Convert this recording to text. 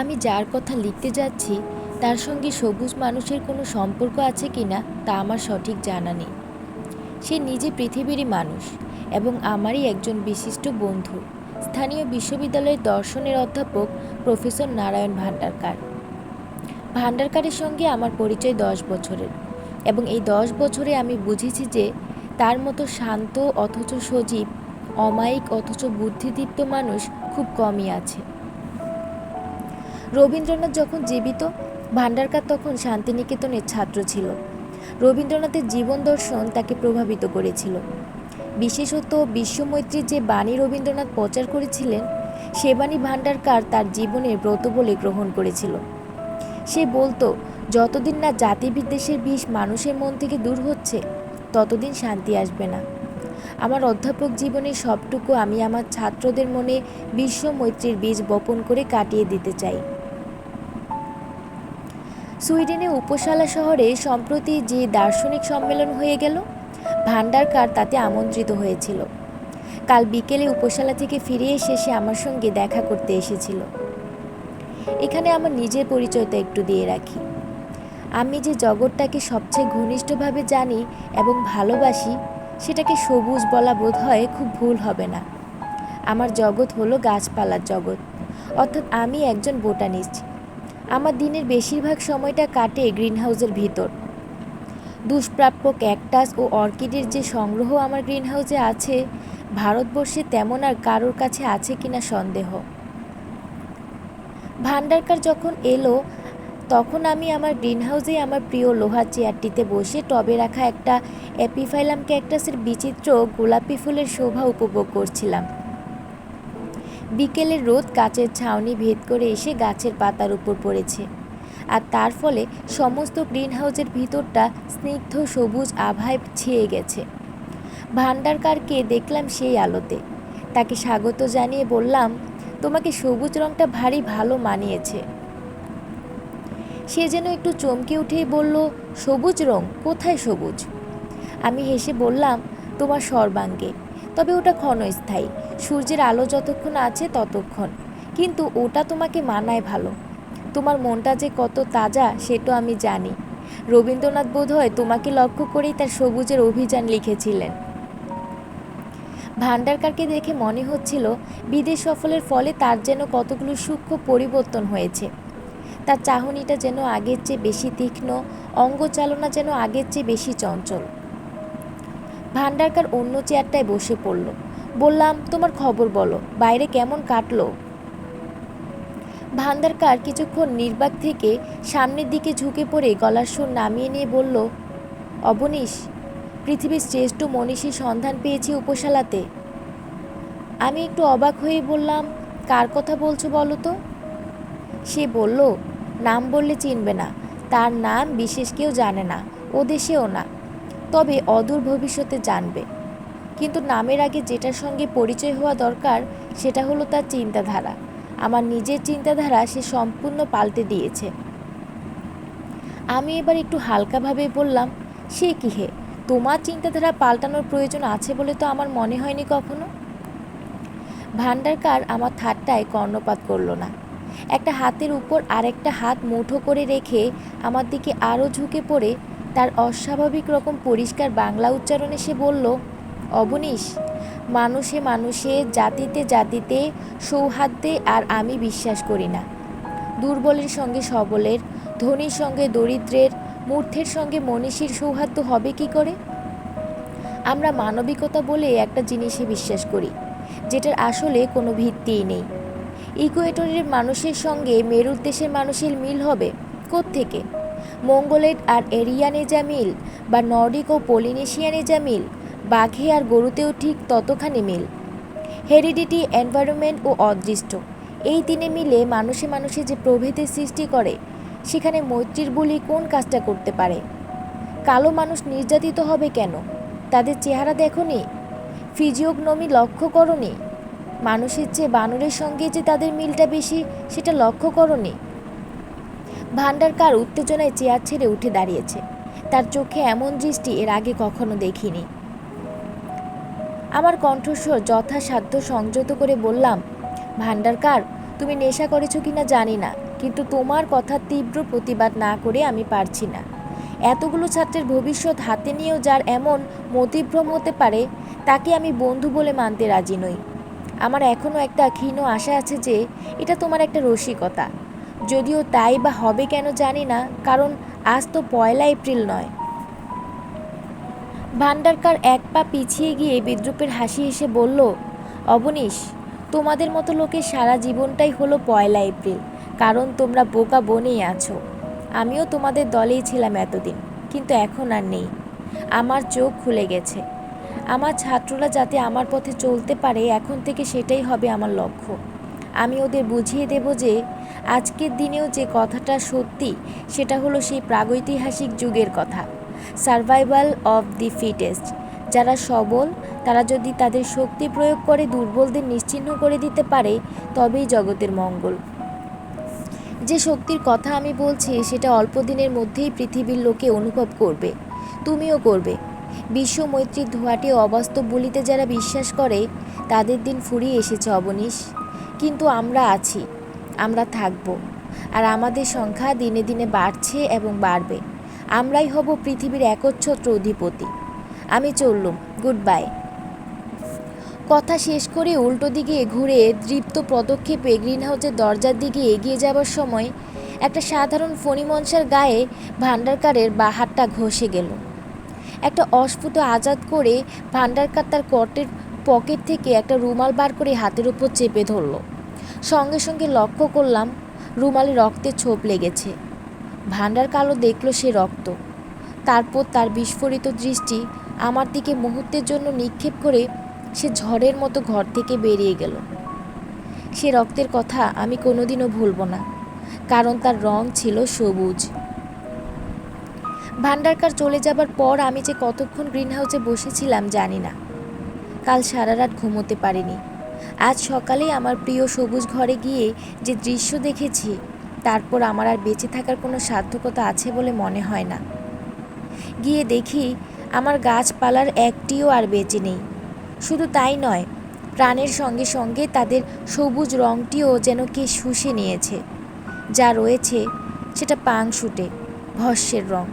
আমি যার কথা লিখতে যাচ্ছি, তার সঙ্গে সবুজ মানুষের কোনো সম্পর্ক আছে কি না, তা আমার সঠিক জানা নেই। সে নিজে পৃথিবীরই মানুষ এবং আমারই একজন বিশিষ্ট বন্ধু। স্থানীয় বিশ্ববিদ্যালয়ের দর্শনের অধ্যাপক প্রফেসর নারায়ণ ভান্ডারকার ভান্ডারকারের সঙ্গে আমার পরিচয় দশ বছরের এবং এই দশ বছরে আমি বুঝেছি যে তার মতো শান্ত অথচ সজীব, অমায়িক অথচ বুদ্ধিদীপ্ত মানুষ খুব কমই আছে। রবীন্দ্রনাথ যখন জীবিত ভান্ডারকার তখন শান্তিনিকেতনের ছাত্র ছিল। রবীন্দ্রনাথের জীবন দর্শন তাকে প্রভাবিত করেছিল। বিশেষত বিশ্বমৈত্রীর যে বাণী রবীন্দ্রনাথ প্রচার করেছিলেন, সে বাণী ভান্ডারকার তার জীবনের ব্রত বলে গ্রহণ করেছিল। সে বলতো, যতদিন না জাতিবিদ্বেষের বিষ মানুষের মন থেকে দূর হচ্ছে, ততদিন শান্তি আসবে না। আমার অধ্যাপক জীবনের সবটুকু আমি আমার ছাত্রদের মনে বিশ্ব মৈত্রীর বীজ বপন করে কাটিয়ে দিতে চাই। সুইডেনে উপসালা শহরে সম্প্রতি যে দার্শনিক সম্মেলন হয়ে গেল ভান্ডারকার তাতে আমন্ত্রিত হয়েছিল। কাল বিকেলে উপসালা থেকে ফিরে এসে সে আমার সঙ্গে দেখা করতে এসেছিল। এখানে আমার নিজের পরিচয়টা একটু দিয়ে রাখি। আমি যে জগৎটাকে সবচেয়ে ঘনিষ্ঠভাবে জানি এবং ভালোবাসি, সেটাকে সবুজ বলা বোধ হয় খুব ভুল হবে না। আমার জগৎ হলো গাছপালার জগৎ, অর্থাৎ আমি একজন বোটানিস্ট। আমার দিনের বেশিরভাগ সময়টা কাটে গ্রিনহাউসের ভিতর। দুষ্প্রাপ্য ক্যাকটাস ও অর্কিডের যে সংগ্রহ আমার গ্রিনহাউসে আছে, ভারতবর্ষে তেমন আর কারোর কাছে আছে কিনা সন্দেহ। ভান্ডারকার যখন এলো, তখন আমি আমার গ্রিনহাউসে আমার প্রিয় লোহার চেয়ারটিতে বসে টবে রাখা একটা অ্যাপিফাইলাম ক্যাকটাসের বিচিত্র গোলাপি ফুলের শোভা উপভোগ করছিলাম। বিকেলের রোদ গাছের ছাউনি ভেদ করে এসে গাছের পাতার উপর পড়েছে। আর তার ফলে সমস্ত গ্রিনহাউসের ভিতরটা স্নিগ্ধ সবুজ আভায় ছেয়ে গেছে। ভান্ডারকারকে দেখলাম সেই আলোতে। তাকে স্বাগত জানিয়ে বললাম, তোমাকে সবুজ রংটা ভারী ভালো মানিয়েছে। সে যেন একটু চমকে উঠেই বলল, সবুজ রং? কোথায় সবুজ? আমি হেসে বললাম, তোমার সর্বাঙ্গে। তবে ওটা ক্ষণস্থায়ী। সূর্যের আলো যতক্ষণ আছে ততক্ষণ। কিন্তু ওটা তোমাকে মানায় ভালো। তোমার মনটা যে কত তাজা, সেটা আমি জানি। রবীন্দ্রনাথ বোধহয় তোমাকে লক্ষ্য করেই তার সবুজের অভিযান লিখেছিলেন। ভান্ডারকারকে দেখে মনে হচ্ছিল, বিদেশ সফলের ফলে তার যেন কতগুলো সূক্ষ্ম পরিবর্তন হয়েছে। তার চাহনিটা যেন আগের চেয়ে বেশি তীক্ষ্ণ, অঙ্গচালনা যেন আগের চেয়ে বেশি চঞ্চল। ভান্ডারকার অন্য চেয়ারটায় বসে পড়ল। বললাম, তোমার খবর বলো, বাইরে কেমন কাটলো? ভান্ডারকার কিছুক্ষণ নির্বাক থেকে সামনের দিকে ঝুঁকে পড়ে গলার সুর নামিয়ে নিয়ে বলল, অবনীশ, পৃথিবীর শ্রেষ্ঠ মনীষীর সন্ধান পেয়েছি উপশালাতে। আমি একটু অবাক হয়ে বললাম, কার কথা বলছো বলো তো? সে বলল, নাম বললে চিনবে না, তার নাম বিশেষ কেউ জানে না, ও দেশেও না, তবে অদূর ভবিষ্যতে জানবে। কিন্তু নামের আগে যেটার সঙ্গে পরিচয় হওয়া দরকার, সেটা হলো তার চিন্তাধারা। আমার নিজের চিন্তাধারা সে সম্পূর্ণ পাল্টে দিয়েছে। আমি এবার একটু হালকাভাবে বললাম, সে কি হে? তোমার চিন্তাধারা পাল্টানোর প্রয়োজন আছে বলে তো আমার মনে হয়নি কখনো? ভান্ডারকার আমার ঠাট্টায় কর্ণপাত করল না। একটা হাতের উপর আরেকটা হাত মুঠো করে রেখে আমার দিকে আরও ঝুঁকে পড়ে, তার অস্বাভাবিক রকম পরিষ্কার বাংলা উচ্চারণে সে বলল অবনীশ, মানুষে মানুষে, জাতিতে জাতিতে, সৌহার্দ্যে আর আমি বিশ্বাস করি না। দুর্বলের সঙ্গে সবলের, ধনীর সঙ্গে দরিদ্রের মূর্থের সঙ্গে মনীষীর সৌহার্দ্য হবে কি করে? আমরা মানবিকতা বলে একটা জিনিসে বিশ্বাস করি, যেটার আসলে কোনো ভিত্তিই নেই। ইকুয়েটরের মানুষের সঙ্গে মেরুর দেশের মানুষের মিল হবে থেকে মঙ্গলেট আর এরিয়ানে যা মিল, বা নর্ডিক ও পলিনেশিয়ানে যা মিল বাঘে আর গরুতেও ঠিক ততখানি মিল। হেরিডিটি, এনভায়রনমেন্ট ও অদৃষ্ট। এই তিনে মিলে মানুষে মানুষে যে প্রভেদের সৃষ্টি করে, সেখানে মৈত্রীর বলি কোন কাজটা করতে পারে? কালো মানুষ নির্যাতিত হবে কেন? তাদের চেহারা দেখনি ফিজিওগনমি লক্ষ্য করনি মানুষের চেয়ে বানরের সঙ্গে যে তাদের মিলটা বেশি, সেটা লক্ষ্য করনি ভান্ডারকার উত্তেজনায় চেয়ার ছেড়ে উঠে দাঁড়িয়েছে। তার চোখে এমন দৃষ্টি এর আগে কখনো দেখিনি। আমার কণ্ঠস্বর যথাসাধ্য সংযত করে বললাম ভান্ডারকার তুমি নেশা করেছ কিনা জানি না, কিন্তু তোমার কথা তীব্র প্রতিবাদ না করে আমি পারছি না। এতগুলো ছাত্রের ভবিষ্যৎ হাতে নিয়েও যার এমন মতিভ্রম হতে পারে, তাকে আমি বন্ধু বলে মানতে রাজি নই। আমার এখনও একটা ক্ষীণ আশা আছে যে, এটা তোমার একটা রসিকতা। যদিও তাই বা হবে কেন জানি না, কারণ আজ তো পয়লা এপ্রিল নয়। ভান্ডারকার এক পা পিছিয়ে গিয়ে বিদ্রুপের হাসি হেসে বলল, অবনীশ, তোমাদের মতো লোকের সারা জীবনটাই হলো পয়লা এপ্রিল, কারণ তোমরা বোকা বনেই আছো। আমিও তোমাদের দলেই ছিলাম এতদিন, কিন্তু এখন আর নেই। আমার চোখ খুলে গেছে। আমার ছাত্ররা যাতে আমার পথে চলতে পারে, এখন থেকে সেটাই হবে আমার লক্ষ্য। আমি ওদের বুঝিয়ে দেব যে, আজকের দিনেও যে কথাটা সত্যি, সেটা হলো সেই প্রাগৈতিহাসিক যুগের কথা। Survival of the fittest. যারা সবল, তারা যদি তাদের শক্তি প্রয়োগ করে দুর্বলদের নিশ্চিহ্ন করে দিতে পারে, তবেই জগতের মঙ্গল। যে শক্তির কথা আমি বলছি, সেটা অল্প দিনের মধ্যেই পৃথিবীর লোকে অনুভব করবে, তুমিও করবে। বিশ্ব মৈত্রীর ধোয়াটি অবাস্তব বলিতে যারা বিশ্বাস করে, তাদের দিন ফুরিয়ে এসেছে অবনীশ। কিন্তু আমরা আছি, আমরা থাকব, আর আমাদের সংখ্যা দিনে দিনে বাড়ছে এবং বাড়বে। আমরাই হব পৃথিবীর একচ্ছত্র অধিপতি। আমি চললুম গুড বাই কথা শেষ করে উল্টো দিকে ঘুরে দৃপ্ত পদক্ষেপে গ্রিনহাউসের দরজার দিকে এগিয়ে যাবার সময় একটা সাধারণ ফণিমনসার গায়ে ভান্ডারকারের বাহারটা ঘষে গেল। একটা অস্ফুট আজাদ করে ভান্ডারকার তার কটের পকেট থেকে একটা রুমাল বার করে হাতের উপর চেপে ধরলো। সঙ্গে সঙ্গে লক্ষ্য করলাম, রুমালে রক্তের ছোপ লেগেছে। ভান্ডার কালো দেখল সে রক্ত। তারপর তার বিস্ফোরিত দৃষ্টি আমার দিকে মুহূর্তের জন্য নিক্ষেপ করে সে ঝড়ের মতো ঘর থেকে বেরিয়ে গেল। সে রক্তের কথা আমি কোনোদিনও ভুলব না, কারণ তার রং ছিল সবুজ। ভান্ডারকার চলে যাবার পর আমি যে কতক্ষণ গ্রিনহাউসে বসেছিলাম জানি না। কাল সারা রাত ঘুমোতে পারিনি। আজ সকালেই আমার প্রিয় সবুজ ঘরে গিয়ে যে দৃশ্য দেখেছি তারপর আমার আর বেঁচে থাকার কোনো সার্থকতা আছে বলে মনে হয় না। গিয়ে দেখি আমার গাছপালার একটিও আর বেঁচে নেই। শুধু তাই নয়, প্রাণের সঙ্গে সঙ্গে তাদের সবুজ রঙটিও যেন কে শুষে নিয়েছে। যা রয়েছে, সেটা পাংশুটে ভস্যের রঙ